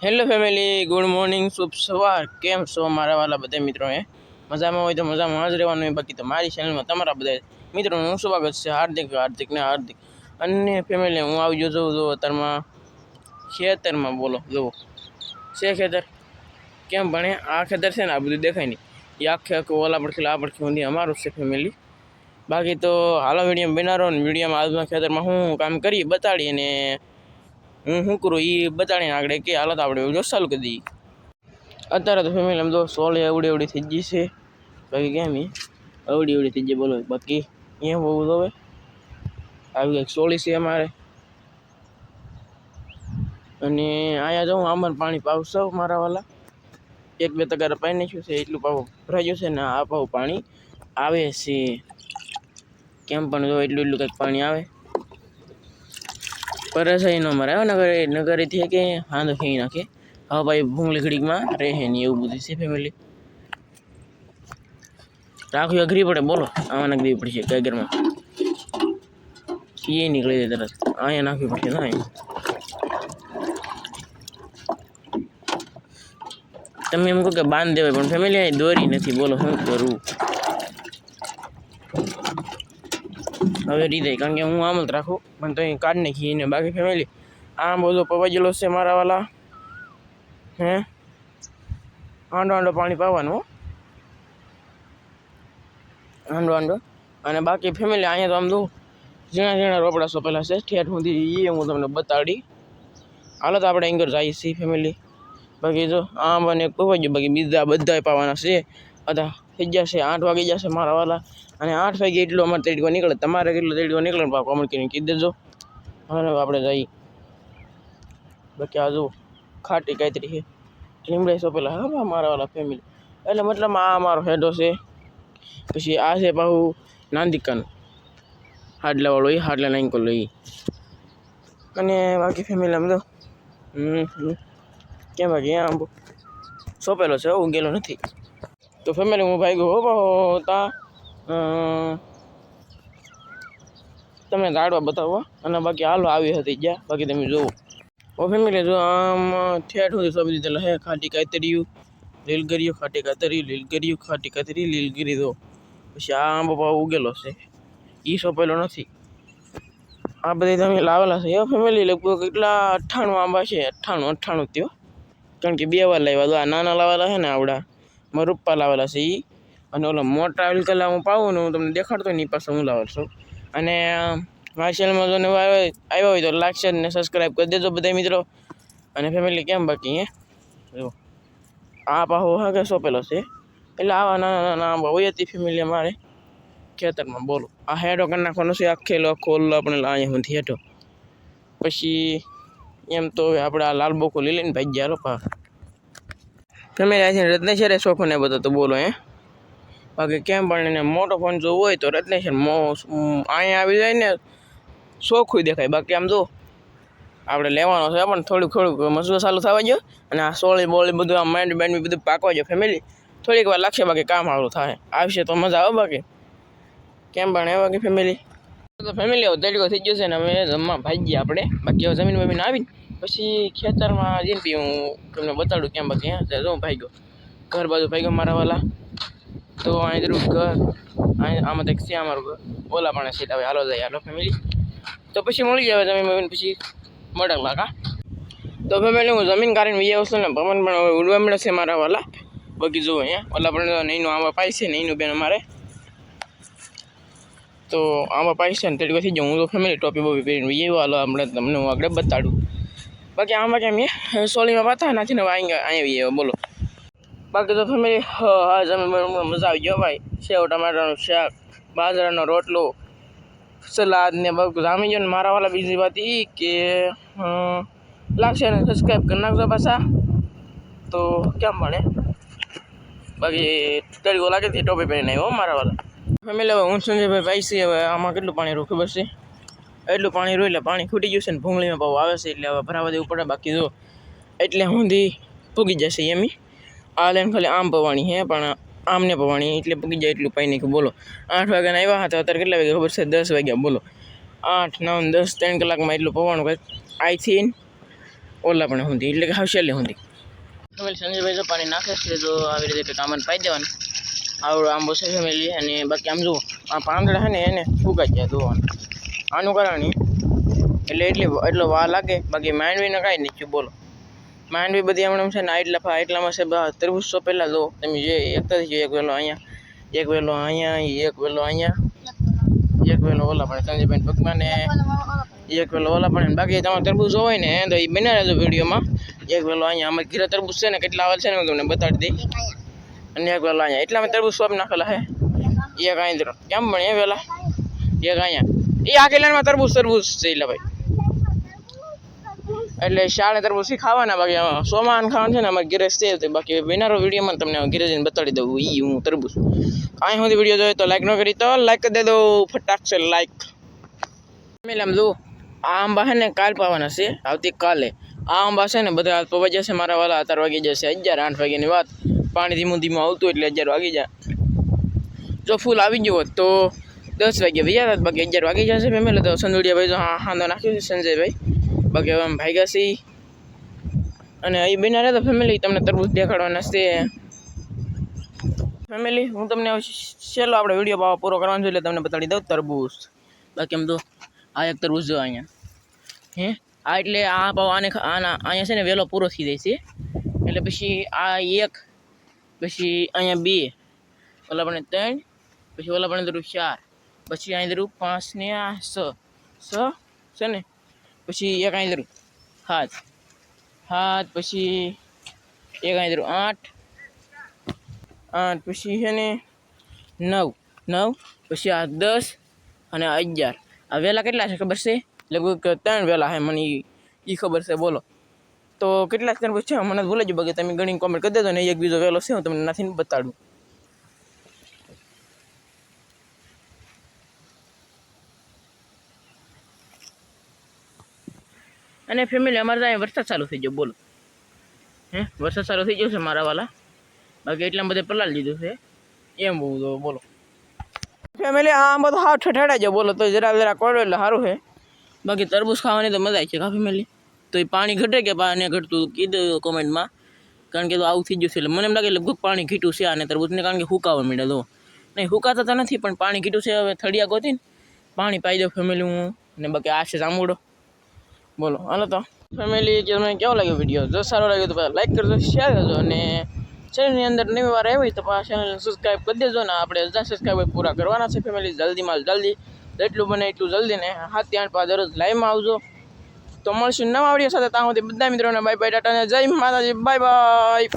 Hello family good morning શુભ સવાર કેમ છો મારા વાલા બધા મિત્રો એ મજામાં હોય તો મજામાં જ રહેવાનું હોય બાકી તો મારી ચેનલમાં તમારા બધા મિત્રોનું સ્વાગત છે હાર્દિક હાર્દિક ને હાર્દિક અને ફેમિલી હું આવી ગયો છું જો અત્યારમાં ખેતરમાં બોલો જુઓ છે ખેતર કેમ ભણે આ ખેતર છે ને આ બધું દેખાય નહીં એ આખે આખું ઓલા પડખી આ પડખી ઊંધી અમારું જ છે ફેમિલી બાકી તો હાલો વીડિયો બનાવો ને વિડીયોમાં આજના ખેતરમાં હું કામ કરી બતાડી અને હું શું કરું? એ બતાડીને આગળ કે હાલત આપણે જો ચાલુ કરી દઈએ. અત્યારે તો ફેમિલી આમ તો સોળ એવડી એવડી થઈ ગઈ છે. બાકી કેમ એ અવડી અવડી થઈ ગઈ બોલો. બાકી એમ બહુ તો હવે. આવી કંઈક સોળી છે અમારે. અને અહીંયા જાઉં આમાં પાણી પાવશો મારા વાલા. એક બે તગાર પાઈ નાખ્યું છે, એટલું પાવું ભરાઈ છે ને આ પાવું પાણી આવે છે. કેમ પણ જો એટલું એટલું કંઈક પાણી આવે. પરસાઈ ન મરે નગર નગરથી કે હાંધો ખેઈ નાખે. હા ભાઈ ભૂંગળી ઘડીકમાં રહે ને એવું બધું છે ફેમિલી રાખવી અઘરી પડે, બોલો. આમાં નાખવી પડશે ગાગરમાં એ નીકળી જાય તરત. અહીંયા નાખવી પડશે, ના તમે એમ કહો કે બાંધ દેવાય, પણ ફેમિલી દોરી નથી. બોલો, શું કરું? હવે રીધાય કારણ કે હું આમ જ રાખું. પણ તો કાઢી નાખી એને બાકી ફેમિલી આમ બધો પવાજેલો છે મારા વાલા. હે? આંડો આંડો પાણી પાવાનું આંડો આંડો. અને બાકી ફેમિલી અહીંયા તો આમ દઉં ઝીણા ઝીણા રોપડા સોંપેલા છે. ઠેઠ સુધી એ હું તમને બતાડી. હાલો તો આપણે અહીં જઈએ છીએ ફેમિલી બાકી જો, આમ અને ગયું બાકી બીજા બધા પાવાના છે. અદા થઈ જશે, આઠ વાગી જશે મારા વાલા. અને આઠ વાગે એટલો અમારે તેડકો નીકળે. તમારે કેટલો તેડકો નીકળે ને કોમેન્ટ કરીને કહી દેજો. અને આપણે જઈએ. બાકી આ જો ખાટી કાતરી છે. લીમડાઈ સોંપેલા. હા મારા વાલા ફેમિલી એટલે મતલબ આ અમારો હેડો છે. પછી આ છે પાહુ નાંદિકાનું. હાડલાવાળો એ હાડલા નાઈન કોલો એ. અને બાકી ફેમિલી આમ તો. કેમ બાકી? આમ સોંપેલો છે ઉગેલો નથી. તો ફેમિલી હું ભાઈ ગયો હો તા અ, તમને ગાડવા બતાવવા અને બાકી હાલો આવી હતી જ્યાં બાકી તમે જુઓ ઓ ફેમિલી જો આમ ઠેઠ સુધી સોંપી દીધેલા હે ખાટી કાતરીયું લીલગરીયું ખાટી કાતરી લીલગરીયું ખાટી કાતરી લીલગીરી દો પછી આ આંબો પાવ ઉગેલો છે એ સોંપેલો નથી આ બધી તમે લાવેલા છે એ ફેમિલી લગભગ કેટલા અઠ્ઠાણું આંબા છે અઠ્ઠાણું અઠ્ઠાણું ત્યો કારણ કે બે વાર લાવ્યા તો આ નાના લાવેલા છે ને આવડા મારા લાવેલા છે એ અને ઓલા મોટા કલા હું પાવું ને હું તમને દેખાડતો ને એ પાસે હું લાવેલ છું. અને મારી ચેનલમાં જો નવા આવ્યા હોય તો લાઈક શેર ને સબસ્ક્રાઈબ કરી દેજો બધા મિત્રો. અને ફેમિલી કેમ બાકી હે? જો આ પાહો હા કે સોંપેલો છે. એટલે આવા નાના નાના આંબા હોય હતી ફેમિલી અમારે ખેતરમાં બોલો. આ હેડો કરી નાખવાનો છે આખેલો આખો ઓલો આપણે અહીંયા સુધી હેઠો. પછી એમ તો આપણે આ લાલ બોકો લઈ લઈને ભાઈ ગયા પા ફેમિલી આ છે રત્નેશ્વરે શોખને બધો તો બોલો, હે. બાકી કેમ પણ એને મોટો ફોન જો હોય તો રત્નેશ્વર મો અહીંયા આવી જાય ને શોખું દેખાય. બાકી આમ જો, આપણે લેવાનો છે પણ થોડુંક થોડુંક મસૂર ચાલુ થવા જો અને આ સોળી બોળી બધું, આ માઇન્ડ બાઇન્ડ બધું પાકવા જો ફેમિલી થોડીક વાર લાગશે બાકી કામ સારું થાય. આવશે તો મજા આવે બાકી. કેમ પણ એ બાકી ફેમિલી તો ફેમિલી હવે તડકો થઈ ગયો છે ને હવે જમવા ભાગીએ આપણે. બાકી જમીન બમીન આવીને પછી ખેતરમાં જઈને બી હું તમને બતાડું કેમ બાકી, હે? હું ગયો ઘર બાજુ ભાઈ ગયો મારા વાલા. તો અહીં જરૂર ઘર, અહીં આમાં એક છે અમારું ઘર. ઓલા પણ સીટ હવે હાલો જાય હાલો ફેમિલી તો પછી મળી જાય તમે બમીન, પછી મળે લાગા તો ફેમિલી હું જમીન કાઢીને વી આવું છું ને, ભમન પણ હવે ઉડવા મળે છે મારા વાલા. બાકી જુઓ અહીંયા, ઓલા પણ નહીંનું આમાં પાય નહીંનું બેન અમારે. તો આમાં પાય છે ને તેડી પછી હું તો ફેમિલી ટોપી બોપી પહેરીને વી આવ્યો, હાલો આપણે તમને હું આગળ બતાડું. બાકી આમાં કેમ એ સોલીમાં પાતા નથી ને અહીંયા આવી ગયો બોલો. બાકી તો ફેમિલી હા જમીન મજા આવી ગયો ભાઈ. સેવ ટમાટાનું શાક, બાજરાનો રોટલો, સલાદ ને બધું જામી ગયો ને મારા વાળા બીજી વાત એ કે લાગશે ને સબસ્ક્રાઈબ કરી નાખજો પાછા. તો કેમ ભણે બાકી તરીકો લાગે તે ટોપી પહેરીને આવ્યો મારા વાળા ફેમિલી હવે હું સંજયભાઈ ભાઈ? છે હવે આમાં કેટલું પાણી રોખ્યું બસ એટલું પાણી રોય એટલે પાણી ખૂટી ગયું ને ભૂંગળીમાં બહુ આવે છે એટલે હવે ભરાવા દેવું પડે, બાકી જો એટલે હુંથી પૂગી જશે એમી આ લાઈન ખાલી આમ પવાણી હે, પણ આમને પવાણી એટલે પૂગી જાય એટલું પાઈ નહીં, બોલો. આઠ વાગ્યાના આવ્યા હતા અત્યારે કેટલા વાગ્યા ખબર છે? દસ વાગ્યા, બોલો. આઠ, નવ, દસ, ત્રણ કલાકમાં એટલું પવાનું કંઈક આઈ થિંક ઓલા પણ સુધી એટલે કે હાવ છેલ્લે સુધી સંજયભાઈ જો પાણી નાખે છે તો આવી રીતે કંઈક આમાં પાઈ દેવાનું. આવડું આંબો છે, ફેમિલી, અને બાકી આમ જુઓ, આ પાંદડા છે ને એને ફૂગાઈ જાય જોવાનું. આનું કારણ ઈ એટલે એટલી એટલો વાર લાગે. બાકી માંડવીને કાંઈ નહીં થયું બોલો. માંડવી બધી હમણાં છે ને, આ એટલા ફા- એટલામાં છે બા તરબૂચ સો પહેલાં જો તમે જે એક જ જો, એક વેલો અહીંયા, એક વેલો અહીંયા, એક વેલો અહીંયા, એક વેલો ઓલા પણ સંજયભાઈ પગમાં ને, એક વેલો ઓલા પણ બાકી તમારે તરબૂચ હોય ને, તો એ બના રહેજો વિડીયોમાં. એક વેલો અહીંયા, અમારે ઘીરા તરબૂચ છે ને, કેટલા આવે છે ને, હું તમને બતાડી દઈ અને એક વેલો અહીંયા. એટલામાં તરબૂચ સોપ નાખેલા હે. એક અહીંયા કેમ પણ એ વેલા? એક અહીંયા. એ આ કિલ્લામાં તરબૂચ તરબૂચ છે એટલે ભાઈ. એટલે શાળે તરબૂચ ખાવાના, બાકી સોમાન ખાવાનું છે ને અમારે ગેરેજ છે બાકી વિનારો વિડીયોમાં તમને ગેરેજ બતાડી દઉં, ઈ હું તરબૂચ. અહીં સુધી વીડિયો જોઈએ તો લાઈક ન કરી તો લાઈક કરી દો ફટાક છે લાઈક મેલમ જો, આ આંબા છે ને કાલ પાવાના છે આવતીકાલે આ આંબા છે ને બધા પવાઈ જશે, મારા વાલા અત્યાર વાગી જશે, અગિયાર, આઠ વાગ્યાની વાત. પાણી ધીમું ધીમું આવતું એટલે અગિયાર વાગી જાય. જો ફૂલ આવી ગયું હોત તો દસ વાગે બીજા હતા બાકી અગિયાર વાગી જશે. ફેમિલી તો સંદુડિયા ભાઈ તો હા હાંધો નાખ્યો છે સંજયભાઈ બાકી હવે આમ ભાઈ છે ઈ. અને અહીં બેના રહ્યા તો ફેમિલી તમને તરબૂજ દેખાડવાના છે. ફેમિલી હું તમને છેલ્લો આપણે વીડિયો પાવા પૂરો કરવાનો છે, એટલે તમને બતાડી દઉં તરબૂજ બાકી એમ તો આ એક તરબૂજ જો અહીંયા. હે? આ એટલે આ પાવ આને આના, અહીંયા છે ને વહેલો પૂરો થઈ જાય છે. એટલે પછી આ એક, પછી અહીંયા બે, ઓલા પણ ત્રણ, પછી ઓલા પણ ચાર. પછી અહીં ધરું પાંચ ને આ છ છ છે ને. પછી એક અહીં ધરું સાત સાત પછી એક અહીં ધરું આઠ. આઠ, પછી છે ને નવ. નવ, પછી આ દસ અને અગિયાર. આ વહેલા કેટલા છે ખબર છે? લગભગ ત્રણ વહેલા છે મને એ ખબર છે, બોલો. તો કેટલા ત્રણ છે? મને ભૂલે જ બાકી તમે ગણી કોમેન્ટ કરી દેજો ને એક બીજો વહેલો છે, હું તમને નથી બતાડું. અને ફેમિલી અમારે ત્યાં વરસાદ ચાલુ થઈ ગયો બોલો. હે? વરસાદ ચાલુ થઈ ગયો છે મારા વાલા. બાકી એટલા બધે પલાળી લીધું છે. એમ બહુ બોલો. ફેમિલી આ આંબો તો હાવ ઠઠાડા જાય બોલો તો જરા જરા કોડો એટલે સારું છે. બાકી તરબૂચ ખાવાની તો મજા છે કા ફેમિલી તો એ પાણી ઘટે કે પાણી ઘટતું કીધું કોમેન્ટમાં. કારણ કે તો આવું થઈ ગયું છે એટલે મને એમ લાગે લગભગ પાણી ઘીટું છે આને તરબૂચને કારણ કે હુકાવા માંડ્યા તો. નહીં હુકાતા તો નથી પણ પાણી ઘીટું છે હવે થળિયા ગોતીને. પાણી પાઈ દો ફેમિલી હું. ને બાકી આ છે જાંબુડો. બોલો, હાલો તો. ફેમિલી કે તમને કેવો લાગ્યો વીડિયો જો સારો લાગ્યો તો લાઈક કરજો શેર કરજો અને ચેનલની અંદર નવી વાર આવી તો ચેનલને સબસ્ક્રાઈબ કરી દેજો ને આપણે હજાર સબસ્ક્રાઈબર પૂરા કરવાના છે ફેમિલી જલ્દીમાં જલ્દી. જેટલું બને એટલું જલ્દી ને હાથ આઠ પાંચ દરરોજ લાઈવમાં આવજો. તો મળશું નવા વીડિયો સાથે, ત્યાં સુધી બધા મિત્રોને બાય બાય ટાટા ને જય માતાજી બાય બાય બાય